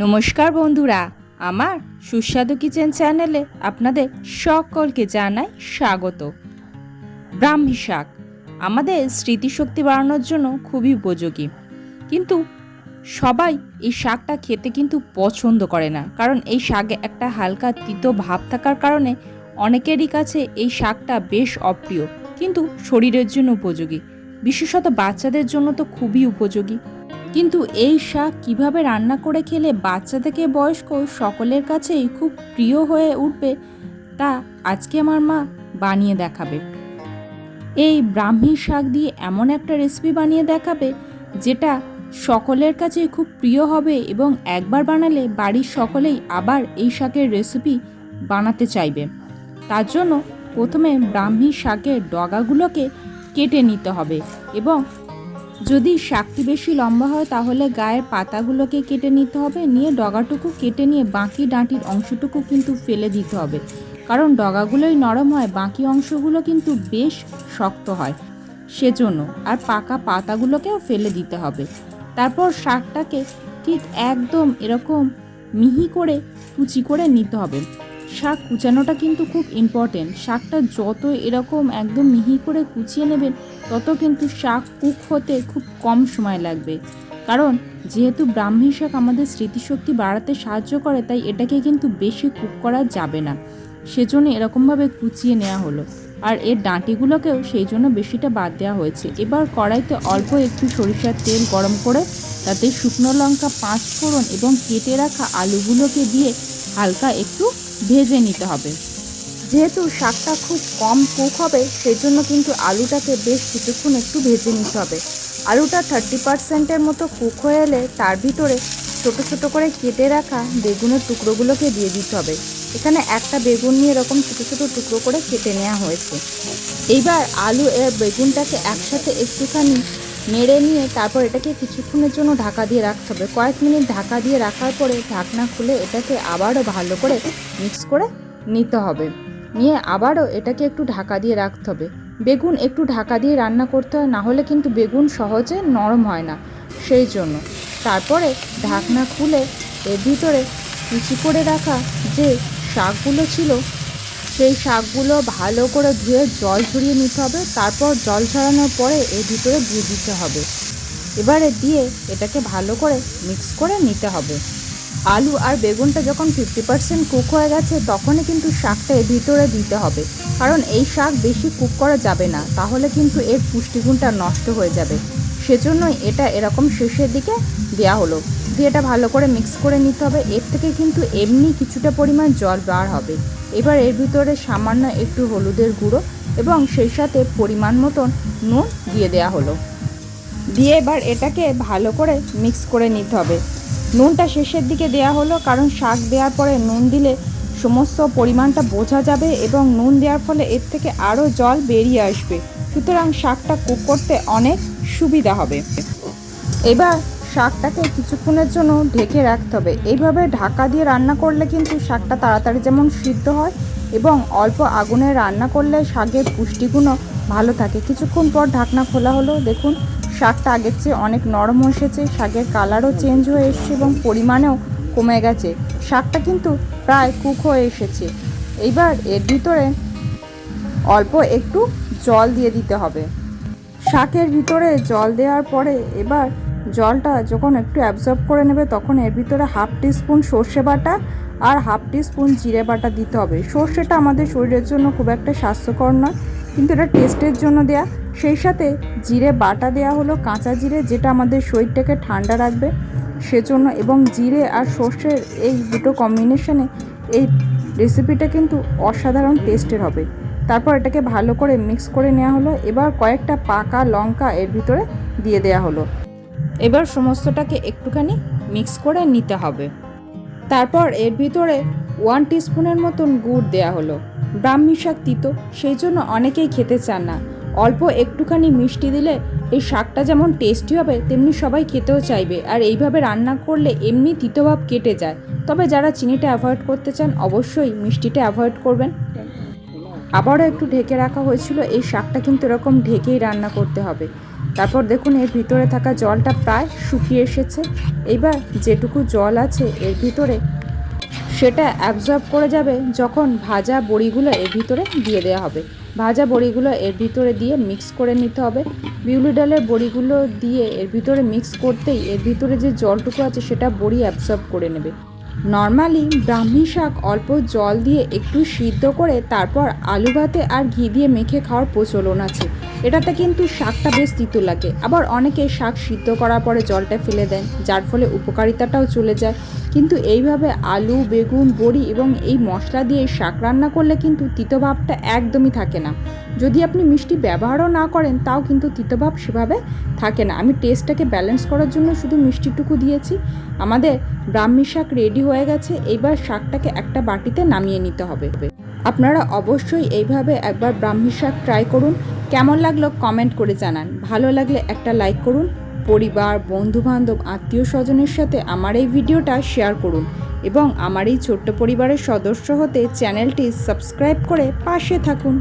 নমস্কার বন্ধুরা, আমার সুস্বাদু কিচেন চ্যানেলে আপনাদের সকলকে জানাই স্বাগত। ব্রাহ্মী শাক আমাদের স্মৃতিশক্তি বাড়ানোর জন্য খুবই উপযোগী। কিন্তু সবাই এই শাকটা খেতে কিন্তু পছন্দ করে না, কারণ এই শাকে একটা হালকা তিতো ভাব থাকার কারণে অনেকেরই কাছে এই শাকটা বেশ অপ্রিয়, কিন্তু শরীরের জন্য উপযোগী। বিশেষত বাচ্চাদের জন্য তো খুবই উপযোগী। কিন্তু এই শাক কীভাবে রান্না করে খেলে বাচ্চা থেকে বয়স্ক সকলের কাছেই খুব প্রিয় হয়ে উঠবে, তা আজকে আমার মা বানিয়ে দেখাবে। এই ব্রাহ্মী শাক দিয়ে এমন একটা রেসিপি বানিয়ে দেখাবে, যেটা সকলের কাছে খুব প্রিয় হবে এবং একবার বানালে বাড়ির সকলেই আবার এই শাকের রেসিপি বানাতে চাইবে। তার জন্য প্রথমে ব্রাহ্মী শাকের ডগাগুলোকে কেটে নিতে হবে এবং যদি শাকটি বেশি লম্বা হয়, তাহলে গায়ের পাতাগুলোকে কেটে নিতে হবে। নিয়ে ডগাটুকু কেটে নিয়ে বাকি ডাঁটির অংশটুকু কিন্তু ফেলে দিতে হবে। কারণ ডগাগুলোই নরম হয়, বাকি অংশগুলো কিন্তু বেশ শক্ত হয়। সেজন্য আর পাকা পাতাগুলোকেও ফেলে দিতে হবে। তারপর শাকটাকে ঠিক একদম এরকম মিহি করে কুচি করে নিতে হবে। শাক কুচানোটা কিন্তু খুব ইম্পর্টেন্ট শাকটা যত এরকম একদম মিহি করে কুচিয়ে নেবেন, তত কিন্তু শাক কুক হতে খুব কম সময় লাগবে। কারণ যেহেতু ব্রাহ্মী শাক আমাদের স্মৃতিশক্তি বাড়াতে সাহায্য করে, তাই এটাকে কিন্তু বেশি কুক করা যাবে না। সেজন্য এরকমভাবে কুচিয়ে নেওয়া হলো। আর এর ডাঁটিগুলোকেও সেই জন্য বেশিটা বাদ দেওয়া হয়েছে। এবার কড়াইতে অল্প একটু সরিষার তেল গরম করে, তাতে শুকনো লঙ্কা পাঁচ ফোড়ন এবং কেটে রাখা আলুগুলোকে দিয়ে হালকা একটু ভেজে নিতে হবে। যেহেতু শাকটা খুব কম কুক হবে সেই জন্য কিন্তু আলুটাকে বেশ কিছুক্ষণ একটু ভেজে নিতে হবে। আলুটা থার্টি পার্সেন্টের মতো কুক হয়ে এলে তার ভিতরে ছোট ছোট করে কেটে রাখা বেগুনের টুকরোগুলোকে দিয়ে দিতে হবে। এখানে একটা বেগুন নিয়ে এরকম ছোট ছোট টুকরো করে কেটে নেওয়া হয়েছে। এইবার আলু এর বেগুনটাকে একসাথে একটুখানি নেড়ে নিয়ে তারপর এটাকে কিছুক্ষণের জন্য ঢাকা দিয়ে রাখতে হবে। কয়েক মিনিট ঢাকা দিয়ে রাখার পরে ঢাকনা খুলে এটাকে আবারও ভালো করে মিক্স করে নিতে হবে। নিয়ে আবারও এটাকে একটু ঢাকা দিয়ে রাখতে হবে। বেগুন একটু ঢাকা দিয়ে রান্না করতে হয় না হলে কিন্তু বেগুন সহজে নরম হয় না। সেই জন্য তারপরে ঢাকনা খুলে এর ভিতরে কুচি করে রাখা যে শাকগুলো ছিল সেই শাকগুলো ভালো করে ধুয়ে জল ঝরিয়ে নিতে হবে। তারপর জল ঝরানোর পরে এর ভিতরে দিয়ে দিতে হবে। এবারে দিয়ে এটাকে ভালো করে মিক্স করে নিতে হবে। আলু আর বেগুনটা যখন ফিফটি পার্সেন্ট কুক হয়ে গেছে, তখনই কিন্তু শাকটা এর ভিতরে দিতে হবে। কারণ এই শাক বেশি কুক করা যাবে না, তাহলে কিন্তু এর পুষ্টিগুণটা নষ্ট হয়ে যাবে। সেজন্যই এটা এরকম শেষের দিকে দেওয়া হলো। দিয়ে এটা ভালো করে মিক্স করে নিতে হবে। এর থেকে কিন্তু এমনি কিছুটা পরিমাণ জল বার হবে। এবার এর ভিতরে সামান্য একটু হলুদের গুঁড়ো এবং সেই সাথে পরিমাণ মতন নুন দিয়ে দেওয়া হলো। দিয়ে এবার এটাকে ভালো করে মিক্স করে নিতে হবে। নুনটা শেষের দিকে দেওয়া হলো, কারণ শাক দেওয়ার পরে নুন দিলে সমস্ত পরিমাণটা বোঝা যাবে এবং নুন দেওয়ার ফলে এর থেকে আরও জল বেরিয়ে আসবে। সুতরাং শাকটা কুক করতে অনেক সুবিধা হবে। এবার শাকটাকে কিছুক্ষণের জন্য ঢেকে রাখতে হবে। এইভাবে ঢাকা দিয়ে রান্না করলে কিন্তু শাকটা তাড়াতাড়ি যেমন সিদ্ধ হয় এবং অল্প আগুনে রান্না করলে শাকের পুষ্টিগুণও ভালো থাকে। কিছুক্ষণ পর ঢাকনা খোলা হলো। দেখুন, শাকটা আগের চেয়ে অনেক নরম এসেছে। শাকের কালারও চেঞ্জ হয়ে এসছে এবং পরিমাণেও কমে গেছে। শাকটা কিন্তু প্রায় কুক হয়ে এসেছে। এইবার এর ভিতরে অল্প একটু জল দিয়ে দিতে হবে। শাকের ভিতরে জল দেওয়ার পরে এবার জলটা যখন একটু অ্যাবজর্ব করে নেবে, তখন এর ভিতরে হাফ টিস্পুন সর্ষে বাটা আর হাফ টিস্পুন জিরে বাটা দিতে হবে। সর্ষেটা আমাদের শরীরের জন্য খুব একটা স্বাস্থ্যকর নয়, কিন্তু এটা টেস্টের জন্য দেয়া। সেই সাথে জিরে বাটা দেয়া হলো, কাঁচা জিরে যেটা আমাদের শরীরটাকে ঠান্ডা রাখবে সেজন্য। এবং জিরে আর সর্ষের এই দুটো কম্বিনেশনে এই রেসিপিটা কিন্তু অসাধারণ টেস্টের হবে। তারপর এটাকে ভালো করে মিক্স করে নেওয়া হলো। এবার কয়েকটা পাকা লঙ্কা এর ভিতরে দিয়ে দেওয়া হলো। এবার সমস্তটাকে একটুখানি মিক্স করে নিতে হবে। তারপর এর ভিতরে ওয়ান টিস্পুনের মতন গুড় দেয়া হলো। ব্রাহ্মী শাক তিতো, সেই জন্য অনেকেই খেতে চান না। অল্প একটুখানি মিষ্টি দিলে এই শাকটা যেমন টেস্টি হবে, তেমনি সবাই খেতেও চাইবে। আর এইভাবে রান্না করলে এমনি তিতোভাব কেটে যায়। তবে যারা চিনিটা অ্যাভয়েড করতে চান, অবশ্যই মিষ্টিটা অ্যাভয়েড করবেন। আবারও একটু ঢেকে রাখা হয়েছিল, এই শাকটা কিন্তু এরকম ঢেকেই রান্না করতে হবে। তারপর দেখুন, এর ভিতরে থাকা জলটা প্রায় শুকিয়ে এসেছে। এইবার যেটুকু জল আছে এর ভিতরে, সেটা অ্যাবজর্ব করে যাবে যখন ভাজা বড়িগুলো এর ভিতরে দিয়ে দেওয়া হবে। ভাজা বড়িগুলো এর ভিতরে দিয়ে মিক্স করে নিতে হবে। বিউলি ডালের বড়িগুলো দিয়ে এর ভিতরে মিক্স করতেই এর ভিতরে যে জলটুকু আছে সেটা বড়ি অ্যাবজর্ব করে নেবে। নর্মালি ব্রাহ্মী শাক অল্প জল দিয়ে একটু সিদ্ধ করে তারপর আলু ভাতে আর ঘি দিয়ে মেখে খাওয়ার প্রচলন আছে। এটাতে কিন্তু শাকটা বেশ তিতো লাগে। আবার অনেকে শাক সিদ্ধ করার পরে জলটা ফেলে দেন, যার ফলে উপকারিতাটাও চলে যায়। কিন্তু এইভাবে আলু, বেগুন, বড়ি এবং এই মশলা দিয়ে শাক রান্না করলে কিন্তু তিতভাবটা একদমই থাকে না। যদি আপনি মিষ্টি ব্যবহারও না করেন, তাও কিন্তু তিতভাব সেভাবে থাকে না। আমি টেস্টটাকে ব্যালেন্স করার জন্য শুধু মিষ্টিটুকু দিয়েছি। আমাদের ব্রাহ্মী শাক রেডি হয়ে গেছে এইবার শাকটাকে একটা বাটিতে নামিয়ে নিতে হবে। আপনারা অবশ্যই এইভাবে একবার ব্রাহ্মী শাক ট্রাই করুন। কেমন লাগল কমেন্ট করে জানান। ভালো লাগলে একটা লাইক করুন। পরিবার, বন্ধুবান্ধব আত্মীয় স্বজনের সাথে আমার এই ভিডিওটা শেয়ার করুন এবং আমার এই ছোট্ট পরিবারের সদস্য হতে চ্যানেলটি সাবস্ক্রাইব করে পাশে থাকুন।